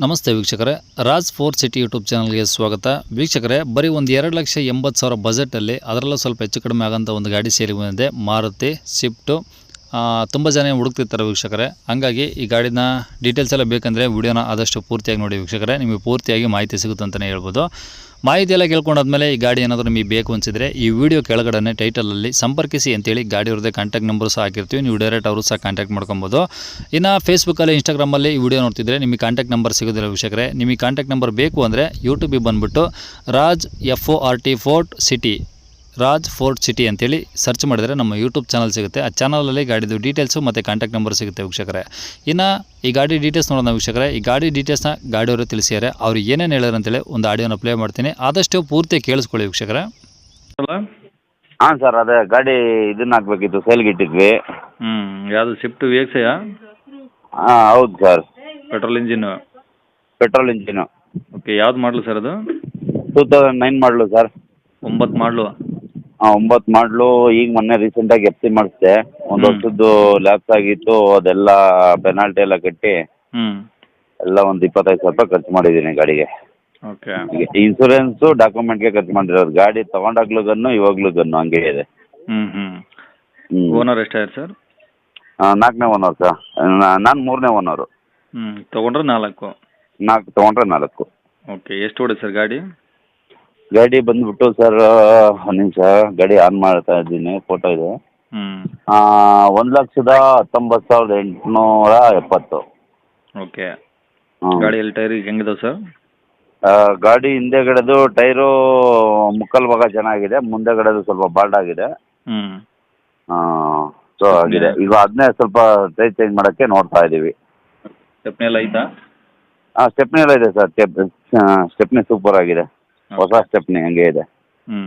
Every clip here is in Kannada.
ನಮಸ್ತೆ ವೀಕ್ಷಕರೇ. ರಾಜ್ ಫೋರ್ ಸಿಟಿ ಯೂಟ್ಯೂಬ್ ಚಾನಲ್ಗೆ ಸ್ವಾಗತ. ವೀಕ್ಷಕರೇ, ಬರೀ ಒಂದು ಎರಡು ಲಕ್ಷ ಎಂಬತ್ತು ಸಾವಿರ ಬಜೆಟಲ್ಲಿ ಅದರಲ್ಲೂ ಸ್ವಲ್ಪ ಹೆಚ್ಚು ಕಡಿಮೆ ಆಗೋಂಥ ಒಂದು ಗಾಡಿ ಸೇರಿ ಬಂದಿದೆ. ಮಾರುತಿ ಸ್ವಿಫ್ಟು ತುಂಬ ಜನ ಹುಡುಕ್ತಿರ್ತಾರೆ ವೀಕ್ಷಕರೇ. ಹಂಗಾಗಿ ಈ ಗಾಡಿನ ಡೀಟೇಲ್ಸ್ ಎಲ್ಲ ಬೇಕಂದರೆ ವಿಡಿಯೋನ ಆದಷ್ಟು ಪೂರ್ತಿಯಾಗಿ ನೋಡಿ ವೀಕ್ಷಕರೇ. ನಿಮಗೆ ಪೂರ್ತಿಯಾಗಿ ಮಾಹಿತಿ ಸಿಗುತ್ತೆ ಅಂತಲೇ ಹೇಳ್ಬೋದು. ಮಾಹಿತಿ ಎಲ್ಲ ಕೇಳ್ಕೊಂಡಾದ್ಮೇಲೆ ಈ ಗಾಡಿ ಏನಾದರೂ ನಿಮಗೆ ಬೇಕು ಅನಿಸಿದರೆ ಈ ವಿಡಿಯೋ ಕೆಳಗಡೆ ಟೈಟಲಲ್ಲಿ ಸಂಪರ್ಕಿಸಿ ಅಂತೇಳಿ ಗಾಡಿ ಅವ್ರದ್ದೇ ಕಾಂಟ್ಯಾಕ್ಟ್ ನಂಬರ್ ಸಹ ಹಾಕಿರ್ತೀವಿ. ನೀವು ಡೈರೆಕ್ಟ್ ಅವರು ಸಹ ಕಾಂಟ್ಯಾಕ್ಟ್ ಮಾಡ್ಕೊಬೋದು. ಇನ್ನು ಫೇಸ್ಬುಕ್ಕಲ್ಲಿ ಇನ್ಸ್ಟಾಗ್ರಾಮಲ್ಲಿ ಈ ವಿಡಿಯೋ ನೋಡ್ತಿದ್ರೆ ನಿಮಗೆ ಕಾಂಟ್ಯಾಕ್ಟ್ ನಂಬರ್ ಸಿಗೋದಿಲ್ಲ ವೀಕ್ಷಕರೇ. ನಿಮಗೆ ಕಾಂಟ್ಯಾಕ್ಟ್ ನಂಬರ್ ಬೇಕು ಅಂದರೆ ಯೂಟ್ಯೂಬಿಗೆ ಬಂದುಬಿಟ್ಟು Raj F O R T fort city Raj fort city ಅಂತೇಳಿ ಸರ್ಚ್ ಮಾಡಿದರೆ ನಮ್ಮ ಯೂಟ್ಯೂಬ್ ಚಾನಲ್ ಸಿಗುತ್ತೆ. ಆ ಚಾನಲಲ್ಲಿ ಗಾಡಿದು ಡೀಟೇಲ್ಸು ಮತ್ತು ಕಾಂಟ್ಯಾಕ್ಟ್ ನಂಬರ್ ಸಿಗುತ್ತೆ ವೀಕ್ಷಕರೇ. ಇನ್ನು ಈ ಗಾಡಿ ಡೀಟೇಲ್ಸ್ ನೋಡೋಣ ವೀಕ್ಷಕರೇ. ಈ ಗಾಡಿ ಡೀಟೇಲ್ಸ್ನ ಗಾಡಿಯವರು ತಿಳಿಸಿದ್ದಾರೆ. ಅವ್ರು ಏನೇನು ಹೇಳ್ಯಾರ ಅಂತೇಳಿ ಒಂದು ಆಡಿಯೋನ ಪ್ಲೇ ಮಾಡ್ತೀನಿ. ಆದಷ್ಟು ಪೂರ್ತಿ ಕೇಳಿಸ್ಕೊಳ್ಳಿ ವೀಕ್ಷಕರೇ. ಹಾಂ ಸರ್ ಅದೇ ಗಾಡಿ ಇದನ್ನ ಹಾಕ್ಬೇಕಿತ್ತು ಸೇಲ್ಗೆ ಇಟ್ಟಿದ್ವಿ ಹ್ಞೂ ಯಾವುದು ಸ್ವಿಫ್ಟ್ ವಿ ಎಕ್ಸ್ ಹಾಂ ಹೌದು sir. Petrol engine petrol engine okay ಯಾವ್ದು ಮಾಡಲು ಸರ್ ಅದು? ಟೂ ತೌಸಂಡ್ ನೈನ್ ಮಾಡಲು ಸರ್. ಒಂಬತ್ತು ಮಾಡಲು ಒಂಬತ್ತು ಮಾಡಲು ಈಗ ಮೊನ್ನೆ ರೀಸೆಂಟಾಗಿ ಎಫ್ ಸಿ ಮಾಡಿಸಿದೆ. ಒಂದು ವರ್ಷದ್ದು ಲ್ಯಾಪ್ಸ್ ಆಗಿತ್ತು ಅದೆಲ್ಲ ಪೆನಾಲ್ಟಿ ಎಲ್ಲ ಕಟ್ಟಿ ಹ್ಮ್. ಎಲ್ಲ ಒಂದು ಇಪ್ಪತ್ತೈದು ಸಾವಿರ ರೂಪಾಯಿ ಖರ್ಚು ಮಾಡಿದೀನಿ ಗಾಡಿಗೆ. ಓಕೆ ಇನ್ಸೂರೆನ್ಸು ಡಾಕ್ಯುಮೆಂಟ್ಗೆ ಖರ್ಚು ಮಾಡಿರೋದು. ಗಾಡಿ ತೊಗೊಂಡಾಗ್ಲೂ ಇವಾಗ್ಲೂ ಗನ್ನು ಹಂಗೆ ಇದೆ. ಹ್ಮ್ ಹ್ಮ್. ಓನರ್ ಎಷ್ಟಾಯ್ತು ಸರ್? ನಾಲ್ಕನೇ ಓನರ್ ಸರ್. ನಾನು ಮೂರನೇ ಓನರು ತೊಗೊಂಡ್ರೆ ನಾಲ್ಕು. ನಾಲ್ಕು ತೊಗೊಂಡ್ರೆ ನಾಲ್ಕು. ಓಕೆ ಎಷ್ಟು ಓಡಿದೆ ಸರ್ ಗಾಡಿ? ಗಾಡಿ ಬಂದ್ಬಿಟ್ಟು ಸರ್ ಒಂದು ನಿಮಿಷ ಗಾಡಿ ಆನ್ ಮಾಡ್ತಾ ಇದ್ದೀನಿ ಫೋಟೋ ಇದೆ. ಹ್ಮ್. ಒಂದು ಲಕ್ಷದ ಹತ್ತೊಂಬತ್ತು ಸಾವಿರದ ಎಂಟುನೂರ ಎಪ್ಪತ್ತು. ಓಕೆ. ಹ್ಮ್. ಗಾಡಿಯಲ್ಲಿ ಟೈರ್ ಹೆಂಗಿದಾವೆ ಸರ್? ಆ, ಗಾಡಿ ಹಿಂದೆಗಡೆದು ಟೈರು ಮುಕ್ಕಲ್ ಭಾಗ ಚೆನ್ನಾಗಿದೆ ಮುಂದೆಗಡೆದು ಸ್ವಲ್ಪ ಬಾಲ್ಡ್ ಆಗಿದೆ. ಹ್ಮ್. ಸೊ ಆಗಿದೆ. ಈಗ ಅದನ್ನೇ ಸ್ವಲ್ಪ ಟೈರ್ ಚೇಂಜ್ ಮಾಡೋಕ್ಕೆ ನೋಡ್ತಾ ಇದ್ದೀವಿ ಸ್ಟೆಪ್ನಿ ಎಲ್ಲ ಐತಾ? ಹಾಂ ಸ್ಟೆಪ್ನಿ ಎಲ್ಲ ಇದೆ ಸರ್ ಸ್ಟೆಪ್ ಸ್ಟೆಪ್ನಿ ಸೂಪರ್ ಆಗಿದೆ. ಹೊಸ ಸ್ಟೆಪ್ನಿ ಹಂಗೆ ಇದೆ. ಹ್ಞೂ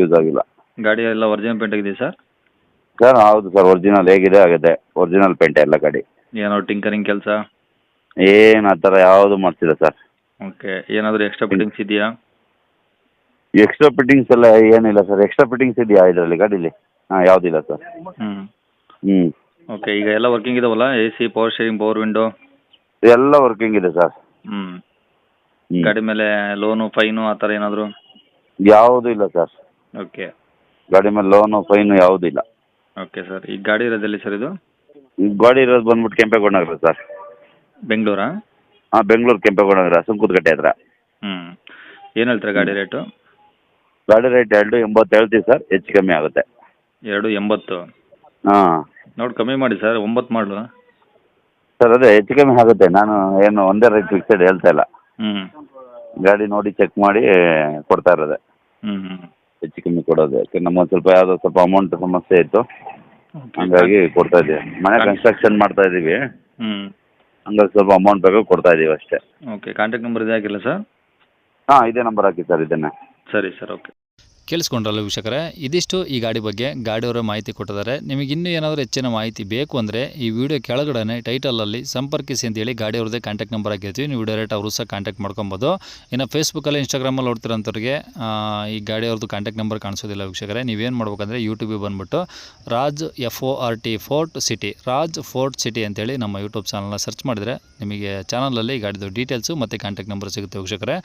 ಯೂಸ್ ಆಗಿಲ್ಲ. ಗಾಡಿ ಎಲ್ಲ ಒರಿಜಿನಲ್ ಪೇಂಟ್ ಆಗಿದೆ ಸರ್? ಸರ್ ಹೌದು ಸರ್ ಒರಿಜಿನಲ್ ಹೇಗಿದೆ ಆಗಿದೆ. ಒರಿಜಿನಲ್ ಪೇಂಟ್ ಎಲ್ಲ ಗಾಡಿ. ಏನೋ ಟಿಂಕರಿಂಗ್ ಕೆಲಸ? ಏನು ಆ ಥರ ಯಾವುದು ಮಾಡ್ತಿಲ್ಲ ಸರ್. ಓಕೆ ಏನಾದರೂ ಎಕ್ಸ್ಟ್ರಾ ಫಿಟ್ಟಿಂಗ್ಸ್ ಇದೆಯಾ? ಎಕ್ಸ್ಟ್ರಾ ಫಿಟ್ಟಿಂಗ್ಸ್ ಎಲ್ಲ ಏನಿಲ್ಲ ಸರ್. ಎಕ್ಸ್ಟ್ರಾ ಫಿಟ್ಟಿಂಗ್ಸ್ ಇದೆಯಾ ಇದರಲ್ಲಿ ಗಾಡೀಲಿ? ಹಾಂ ಯಾವುದಿಲ್ಲ ಸರ್. ಹ್ಞೂ ಹ್ಞೂ ಓಕೆ ಈಗ ಎಲ್ಲ ವರ್ಕಿಂಗ್ ಇದಾವಲ್ಲ? A C power steering power window ಎಲ್ಲ ವರ್ಕಿಂಗ್ ಇದೆ ಸರ್. ಹ್ಞೂ ಹ್ಮ್. ಗಾಡಿ ಮೇಲೆ ಲೋನು ಫೈನು ಆ ಥರ ಏನಾದರೂ? ಯಾವುದೂ ಇಲ್ಲ ಸರ್ ಓಕೆ ಗಾಡಿ ಮೇಲೆ ಲೋನು ಫೈನು ಯಾವುದೂ ಇಲ್ಲ. ಓಕೆ ಸರ್ ಈ ಗಾಡಿ ಇರೋದೆಲ್ಲಿ ಸರ್ ಇದು? ಗಾಡಿ ಇರೋದು ಬಂದ್ಬಿಟ್ಟು ಕೆಂಪೇಗೌಡ ನಗರ ಸರ್ ಬೆಂಗಳೂರಾ? ಹಾಂ ಬೆಂಗಳೂರು ಕೆಂಪೇಗೌಡ ನಗರ ಸುಂಕುದಕಟ್ಟೆ ಹತ್ರ. ಹ್ಞೂ ಏನು ಹೇಳ್ತಾರೆ ಗಾಡಿ ರೇಟು ಗಾಡಿ ರೇಟ್ ಎರಡು ಎಂಬತ್ತು ಹೇಳ್ತೀವಿ ಸರ್ ಹೆಚ್ಚು ಕಮ್ಮಿ ಆಗುತ್ತೆ. ಎರಡು ಎಂಬತ್ತು? ಹಾಂ. ನೋಡಿ ಕಮ್ಮಿ ಮಾಡಿ ಸರ್ ಒಂಬತ್ತು ಮಾಡಲು? ಸರ್ ಅದೇ ಹೆಚ್ಚು ಕಮ್ಮಿ ಆಗುತ್ತೆ. ನಾನು ಏನು ಒಂದೇ ರೇಟ್ ಫಿಕ್ಸೆಡ್ ಹೇಳ್ತಾ ಇಲ್ಲ. ಹ್ಞೂ ಗಾಡಿ ನೋಡಿ ಚೆಕ್ ಮಾಡಿ ಕೊಡ್ತಾ ಇರೋದೆ. ಹ್ಞೂ ಹ್ಞೂ ಹೆಚ್ಚು ಕಮ್ಮಿ ಕೊಡೋದು. ಯಾಕೆ ನಮ್ಮ ಸ್ವಲ್ಪ ಯಾವುದೋ ಸ್ವಲ್ಪ ಅಮೌಂಟ್ ಸಮಸ್ಯೆ ಇತ್ತು. ಹಂಗಾಗಿ ಕೊಡ್ತಾ ಇದ್ದೀವಿ. ಮನೆ ಕನ್ಸ್ಟ್ರಕ್ಷನ್ ಮಾಡ್ತಾ ಇದೀವಿ ಹ್ಞೂ ಹಂಗಾಗಿ ಸ್ವಲ್ಪ ಅಮೌಂಟ್ ಬೇಕು ಕೊಡ್ತಾ ಇದೀವಿ ಅಷ್ಟೇ. ಓಕೆ ಕಾಂಟ್ಯಾಕ್ಟ್ ನಂಬರ್ ಇದೆ ಹಾಕಿಲ್ಲ ಸರ್ ಹಾಂ ಇದೇ ನಂಬರ್ ಹಾಕಿ ಸರ್ ಇದನ್ನೇ ಸರಿ ಸರ್ ಓಕೆ ಕೇಳಿಸ್ಕೊಂಡ್ರಲ್ಲ ವೀಕ್ಷಕರೇ, ಇದಿಷ್ಟು ಈ ಗಾಡಿ ಬಗ್ಗೆ ಗಾಡಿಯವರ ಮಾಹಿತಿ ಕೊಟ್ಟಿದ್ದಾರೆ. ನಿಮಗೆ ಇನ್ನೂ ಏನಾದರೂ ಹೆಚ್ಚಿನ ಮಾಹಿತಿ ಬೇಕು ಅಂದರೆ ಈ ವಿಡಿಯೋ ಕೆಳಗಡೆ ಟೈಟಲಲ್ಲಿ ಸಂಪರ್ಕಿಸಿ ಅಂತೇಳಿ ಗಾಡಿಯವ್ರದ್ದೇ ಕಾಂಟ್ಯಾಕ್ಟ್ ನಂಬರ್ ಹಾಕಿರ್ತೀವಿ. ನೀವು ಡೈರೆಕ್ಟ್ ಅವರು ಸಹ ಕಾಂಟ್ಯಾಕ್ಟ್ ಮಾಡ್ಕೊಬೋದು. ಇನ್ನು ಫೇಸ್ಬುಕ್ಕಲ್ಲಿ ಇನ್ಸ್ಟಾಗ್ರಾಮಲ್ಲಿ ನೋಡ್ತಿರೋಂಥವ್ರಿಗೆ ಈ ಗಾಡಿಯವ್ರದ್ದು ಕಾಂಟ್ಯಾಕ್ಟ್ ನಂಬರ್ ಕಾಣಿಸೋದಿಲ್ಲ ವೀಕ್ಷಕರೇ. ನೀವೇನು ಮಾಡ್ಬೇಕಂದ್ರೆ ಯೂಟ್ಯೂಬಿಗೆ ಬಂದುಬಿಟ್ಟು Raj F O R T fort city Raj fort city ಅಂತೇಳಿ ನಮ್ಮ ಯೂಟ್ಯೂಬ್ ಚಾನಲ್ನ ಸರ್ಚ್ ಮಾಡಿದರೆ ನಿಮಗೆ ಚಾನಲಲ್ಲಿ ಗಾಡಿದು ಡೀಟೇಲ್ಸು ಮತ್ತು ಕಾಂಟ್ಯಾಕ್ಟ್ ನಂಬರ್ ಸಿಗುತ್ತೆ ವೀಕ್ಷಕರೇ.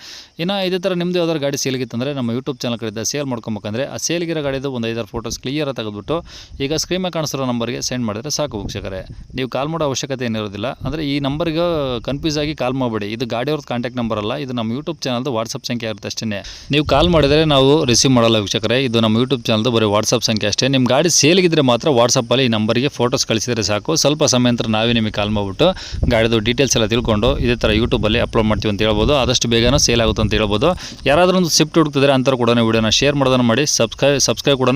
ಇನ್ನು ಇದೇ ಥರ ನಿಮ್ಮದು ಯಾವ್ದಾದ್ರು ಗಾಡಿ ಸೇಲ್ಗಿತ್ತಂದರೆ ನಮ್ಮ ಯೂಟ್ಯೂಬ್ ಚಾನಲ್ ಕಡೆಯಿಂದ ಸೇಲ್ ಮಾಡ್ಕೊಬೇಕಂದ್ರೆ ಆ ಸೇಲ್ಗಿರೋ ಗಾಡಿದು ಒಂದು ಐದಾರು ಫೋಟೋಸ್ ಕ್ಲಿಯರ್ ತೆಗೆದುಬಿಟ್ಟು ಈಗ ಸ್ಕ್ರೀನ್ ಕಾಣಿಸಿರೋ ನಂಬರ್ಗೆ ಸೆಂಡ್ ಮಾಡಿದ್ರೆ ಸಾಕು ವೀಕ್ಷಕರೇ. ನೀವು ಕಾಲ್ ಮಾಡೋ ಅವಶ್ಯಕತೆ ಏನಿರೋದಿಲ್ಲ. ಅಂದರೆ ಈ ನಂಬರ್ಗೆ ಕನ್ಫ್ಯೂಸ್ ಆಗಿ ಕಾಲ್ ಮಾಡಬೇಡಿ. ಇದು ಗಾಡಿಯವ್ರದ್ದು ಕಾಂಟ್ಯಾಕ್ಟ್ ನಂಬರ್ ಅಲ್ಲ, ಇದು ನಮ್ಮ ಯೂಟ್ಯೂಬ್ ಚಾನಲ್ದು ವಾಟ್ಸಪ್ ಸಂಖ್ಯೆ ಇರುತ್ತೆ ಅಷ್ಟೇ ನೀವು ಕಾಲ್ ಮಾಡಿದರೆ ನಾವು ರಿಸೀವ್ ಮಾಡಲ್ಲ ವೀಕ್ಷಕರೇ. ಇದು ನಮ್ಮ ಯೂಟ್ಯೂಬ್ ಚಾನಲ್ದು ಬರೀ ವಾಟ್ಸಪ್ ಸಂಖ್ಯೆ ಅಷ್ಟೇ. ನಿಮ್ಮ ಗಾಡಿ ಸೇಲ್ಗಿದ್ರೆ ಮಾತ್ರ ವಾಟ್ಸಪ್ಪಲ್ಲಿ ಈ ನಂಬರ್ಗೆ ಫೋಟೋಸ್ ಕಳಿಸಿದರೆ ಸಾಕು. ಸ್ವಲ್ಪ ಸಮಯ ನಂತರ ನಾವೇ ನಿಮಗೆ ಕಾಲ್ ಮಾಡಿಬಿಟ್ಟು ಗಾಡಿದು ಡೀಟೇಲ್ಸ್ ಎಲ್ಲ ತಿಳ್ಕೊಂಡು ಇದೇ ಥರ ಯೂಟ್ಯೂಬಲ್ಲಿ ಅಪ್ಲೋಡ್ ಮಾಡ್ತೀವಿ ಅಂತ ಹೇಳ್ಬೋದು. ಆದಷ್ಟು ಬೇಗನೂ ಸೇಲ್ ಆಗುತ್ತೆ ಅಂತ ಹೇಳ್ಬೋದು. ಯಾರಾದರೂ ಒಂದು ಶಿಫ್ಟ್ ಹುಡುಕ್ತಿದ್ರೆ ಅಂತರೂ ಕೂಡ ವಿಡಿಯೋನ ಮಾಡೋದನ್ನು ಮಾಡಿ ಸಬ್ಸ್ಕ್ರೈ ಸಬ್ಸ್ಕ್ರೈಬ್ ಕೂಡ